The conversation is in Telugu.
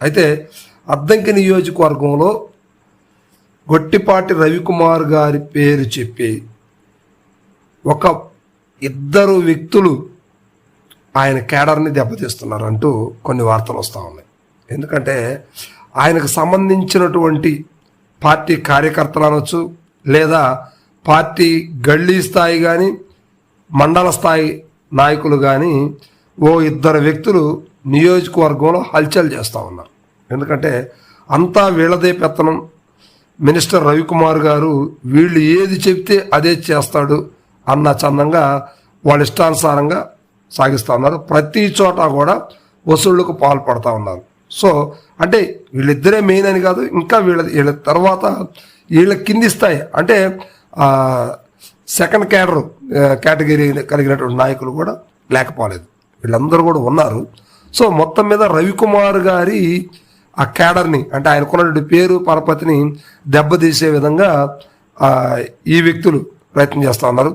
అయితే అద్దంకి నియోజకవర్గంలో గొట్టిపాటి రవికుమార్ గారి పేరు చెప్పి ఒక ఇద్దరు వ్యక్తులు ఆయన కేడర్ని దెబ్బతీస్తున్నారు అంటూ కొన్ని వార్తలు వస్తూ ఉన్నాయి. ఎందుకంటే ఆయనకు సంబంధించినటువంటి పార్టీ కార్యకర్తలు అనొచ్చు లేదా పార్టీ గల్లీ స్థాయి కానీ మండల స్థాయి నాయకులు కానీ ఓ ఇద్దరు వ్యక్తులు నియోజకవర్గంలో హల్చల్ చేస్తూ ఉన్నారు. ఎందుకంటే అంతా వీళ్ళదే పెత్తనం. మినిస్టర్ రవికుమార్ గారు వీళ్ళు ఏది చెప్తే అదే చేస్తాడు అన్న చందంగా వాళ్ళ ఇష్టానుసారంగా సాగిస్తూ ఉన్నారు. ప్రతి చోట కూడా వసూళ్ళకు పాల్పడతా ఉన్నారు. సో అంటే వీళ్ళిద్దరే మెయిన్ అని కాదు ఇంకా వీళ్ళ వీళ్ళ తర్వాత వీళ్ళ కింది స్థాయి అంటే సెకండ్ క్యాడర్ కేటగిరీ కలిగినటువంటి నాయకులు కూడా లేకపోలేదు. వీళ్ళందరూ కూడా ఉన్నారు. సో మొత్తం మీద రవికుమార్ గారి ఆ క్యాడర్ని అంటే ఆయనకున్నటువంటి పేరు పరపతిని దెబ్బతీసే విధంగా ఈ వ్యక్తులు ప్రయత్నం చేస్తూ ఉన్నారు.